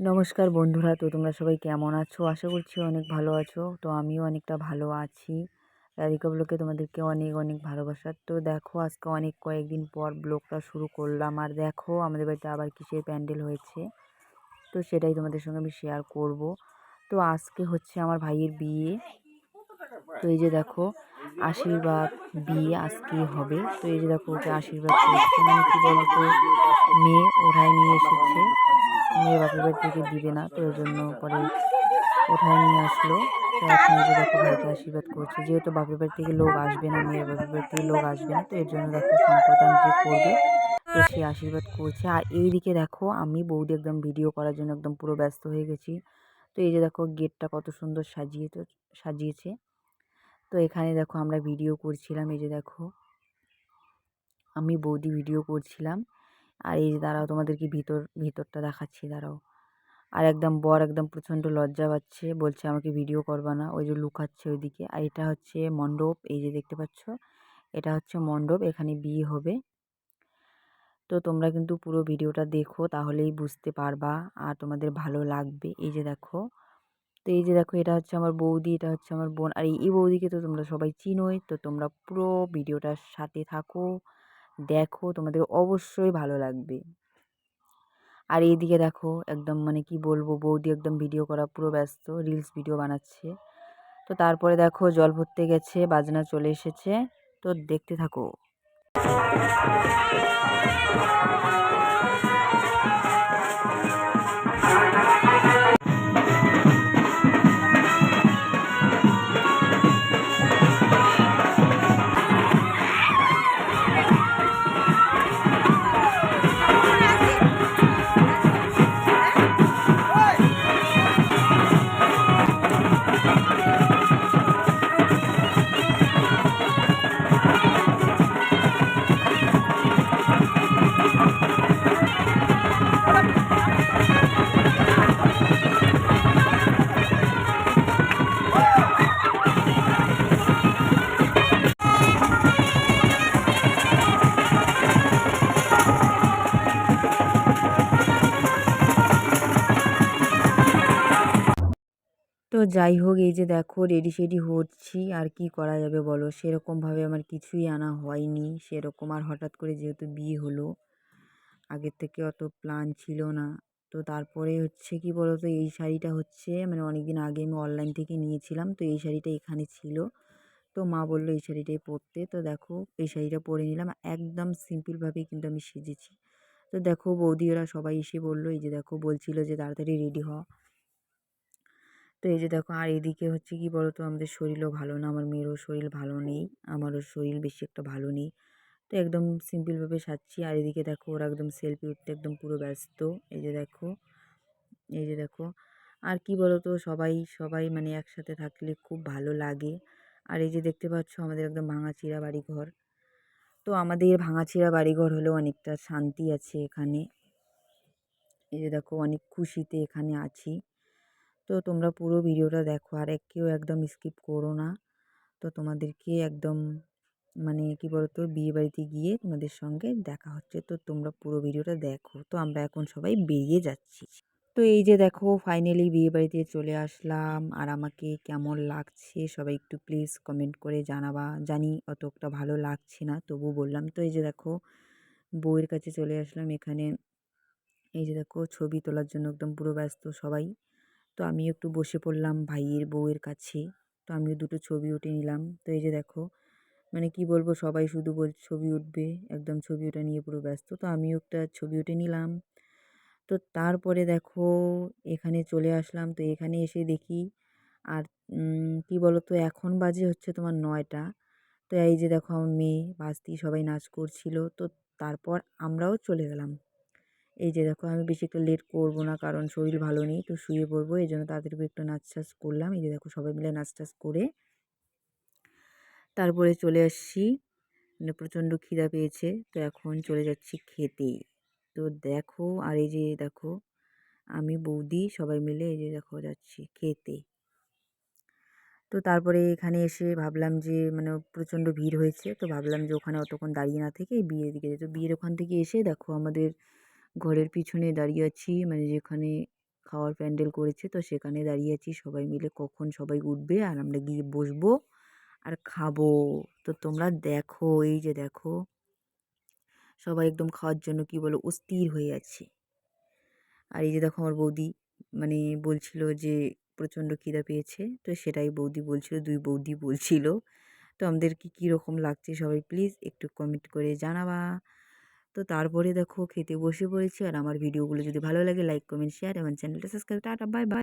নমস্কার বন্ধুরা। তো তোমরা সবাই কেমন আছো? আশা করছি অনেক ভালো আছো। তো আমিও অনেকটা ভালো আছি। রাধিকা ব্লগে তোমাদেরকে অনেক অনেক ভালোবাসা। তো দেখো, আজকে অনেক কয়েকদিন পর ব্লগটা শুরু করলাম। আর দেখো, আমাদের বাড়িতে আবার কিসের প্যান্ডেল হয়েছে। তো সেটাই তোমাদের সঙ্গে আমি শেয়ার করব। তো আজকে হচ্ছে আমার ভাইয়ের বিয়ে। তো এই যে দেখো, আশীর্বাদ বিয়ে আজকে হবে। তো এই যে দেখো, ওকে আশীর্বাদ মানে মেয়ে ওরাই নিয়ে এসেছে। মেয়ে বাপের বাড়ি থেকে দিবে না, তো ওই জন্য পরে ওঠায় নিয়ে আসলো। তো এখন যে দেখো ভাইকে আশীর্বাদ করছে, যেহেতু বাপের বাড়ি থেকে লোক আসবে না, মেয়ের বাপের বাড়ি থেকে লোক আসবে না, তো এর জন্য দেখো সম্প্রদান যে করবে, তো সে আশীর্বাদ করছে। আর এইদিকে দেখো, আমি বৌদি একদম ভিডিও করার জন্য একদম পুরো ব্যস্ত হয়ে গেছি। তো এই যে দেখো গেটটা কত সুন্দর সাজিয়ে তো, সাজিয়েছে। তো এখানে দেখো আমরা ভিডিও করছিলাম, এই যে দেখো, আমি বৌদি ভিডিও করছিলাম। আর এই যে দাঁড়াও তোমাদেরকে ভিতর, ভিতরটা দেখাচ্ছি, দাঁড়াও। আর একদম বর একদম প্রচণ্ড লজ্জা পাচ্ছে, বলছে আমাকে ভিডিও করবা না। ওই যে লুকাচ্ছে ওইদিকে। আর এটা হচ্ছে মণ্ডপ, এই যে দেখতে পাচ্ছ? এটা হচ্ছে মণ্ডপ, এখানে বিয়ে হবে। তো তোমরা কিন্তু পুরো ভিডিওটা দেখো, তাহলেই বুঝতে পারবা আর তোমাদের ভালো লাগবে। এই যে দেখো, তো এই যে দেখো, এটা হচ্ছে আমার বৌদি, এটা হচ্ছে আমার বোন। আর এই বৌদিকে তো তোমরা সবাই চিনোই, তো তোমরা পুরো ভিডিওটার সাথে থাকো। দেখো তোমাদের অবশ্যই ভালো লাগবে। আর এইদিকে দেখো একদম মানে কি বলব, বৌদি একদম ভিডিও করা পুরো ব্যস্ত রিলস ভিডিও বানাচ্ছে। তো তারপরে দেখো জল ভরতে গেছে, বাজনা চলে এসেছে, তো দেখতে থাকো। যাই হোক, এই যে দেখো রেডি সেডি হচ্ছি, আর কি করা যাবে বলো? সেরকমভাবে আমার কিছুই আনা হয়নি, সেরকম। আর হঠাৎ করে যেহেতু বিয়ে হলো, আগের থেকে অত প্ল্যান ছিল না। তো তারপরে হচ্ছে কি বলো তো এই শাড়িটা হচ্ছে মানে অনেক দিন আগে আমি অনলাইন থেকে নিয়েছিলাম, তো এই শাড়িটা এখানে ছিল। তো মা বলল, এই শাড়িটাই পরতে। তো দেখো, এই শাড়িটা পরে নিলাম। একদম সিম্পলভাবেই কিন্তু আমি সেজেছি। তো দেখো, বৌদি ওরা সবাই এসে বলল, এই যে দেখো, বলছিল যে তাড়াতাড়ি রেডি হ। তো এই যে দেখো, আর এদিকে হচ্ছে কি বলো তো আমাদের শরীরও ভালো না, আমার মেয়েরও শরীর ভালো নেই, আমারও শরীর বেশি একটা ভালো নেই। তো একদম সিম্পলভাবে সাজছি আর এদিকে দেখো, ওরা একদম সেলফি উঠতে একদম পুরো ব্যস্ত, এই যে দেখো, এই যে দেখো। আর কি বলো তো সবাই সবাই মানে একসাথে থাকলে খুব ভালো লাগে। আর এই যে দেখতে পাচ্ছ, আমাদের একদম ভাঙাচিরা বাড়িঘর। তো আমাদের ভাঙাচিরা বাড়িঘর হলেও অনেকটা শান্তি আছে এখানে। এই যে দেখো, অনেক খুশিতে এখানে আছি। তো তোমরা পুরো ভিডিওটা দেখো। আর এক কেউ একদম স্কিপ করো না। তো তোমাদেরকে একদম মানে কি বলতো বিয়ে বাড়িতে গিয়ে তোমাদের সঙ্গে দেখা হচ্ছে। তো তোমরা পুরো ভিডিওটা দেখো। তো আমরা এখন সবাই বেরিয়ে যাচ্ছি। তো এই যে দেখো ফাইনালি বিয়ে বাড়িতে চলে আসলাম। আর আমাকে কেমন লাগছে সবাই একটু প্লিজ কমেন্ট করে জানাবা। জানি অতটা ভালো লাগছে না, তবু বললাম। তো এই যে দেখো, বউয়ের কাছে চলে আসলাম এখানে। এই যে দেখো, ছবি তোলার জন্য একদম পুরো ব্যস্ত সবাই। তো আমি একটু বসে পড়লাম ভাইয়ের বউয়ের কাছে। তো আমিও দুটো ছবি উঠে নিলাম। তো এই যে দেখো মানে কি বলব, সবাই শুধু বল, ছবি উঠবে, একদম ছবি ওটা নিয়ে পুরো ব্যস্ত। তো আমিও একটা ছবি উঠে নিলাম। তো তারপরে দেখো, এখানে চলে আসলাম। তো এখানে এসে দেখি, আর কি বলো তো এখন বাজে হচ্ছে তোমার নয়টা। তো এই যে দেখো, আমার মেয়ে বাস্তি সবাই নাচ করছিল। তো তারপর আমরাও চলে গেলাম। এই যে দেখো, আমি বেশি একটা লেট করব না কারণ শরীর ভালো নেই, তো শুয়ে পড়ব, এই জন্য তাড়াতাড়ি একটু নাচ টাচ করলাম। এই যে দেখো, সবাই মিলে নাচ টাচ করে তারপরে চলে আসছি। মানে প্রচণ্ড খিদা পেয়েছে, তো এখন চলে যাচ্ছি খেতে। তো দেখো, আর এই যে দেখো, আমি, বৌদি সবাই মিলে এই যে দেখো যাচ্ছি খেতে। তো তারপরে এখানে এসে ভাবলাম যে মানে প্রচণ্ড ভিড় হয়েছে, তো ভাবলাম যে ওখানে অতক্ষণ দাঁড়িয়ে না থেকে বিয়ের দিকে তো বিয়ের ওখান থেকে এসে দেখো, আমাদের ঘরের পিছনে দাঁড়িয়ে আছি। মানে যেখানে খাওয়ার প্যান্ডেল করেছে, তো সেখানে দাঁড়িয়ে আছি। সবাই মিলে কখন সবাই উঠবে আর আমরা গিয়ে বসবো আর খাব। তো তোমরা দেখো, এই যে দেখো। সবাই একদম খাওয়ার জন্য কি বলো, অস্থির হয়ে আছে। আর এই যে দেখো আমার বৌদি মানে বলছিল যে প্রচণ্ড খিদা পেয়েছে, তো সেটাই বৌদি বলছিল, দুই বৌদি বলছিল। তো আমাদের আমাদেরকে কীরকম লাগছে সবাই, প্লিজ একটু কমেন্ট করে জানাবা। তো তারপরে দেখো খেতে বসে পড়েছি আর আমার ভিডিওগুলো যদি ভালো লাগে লাইক কমেন্ট শেয়ার এবং চ্যানেলটা সাবস্ক্রাইব টাটা বাই বাই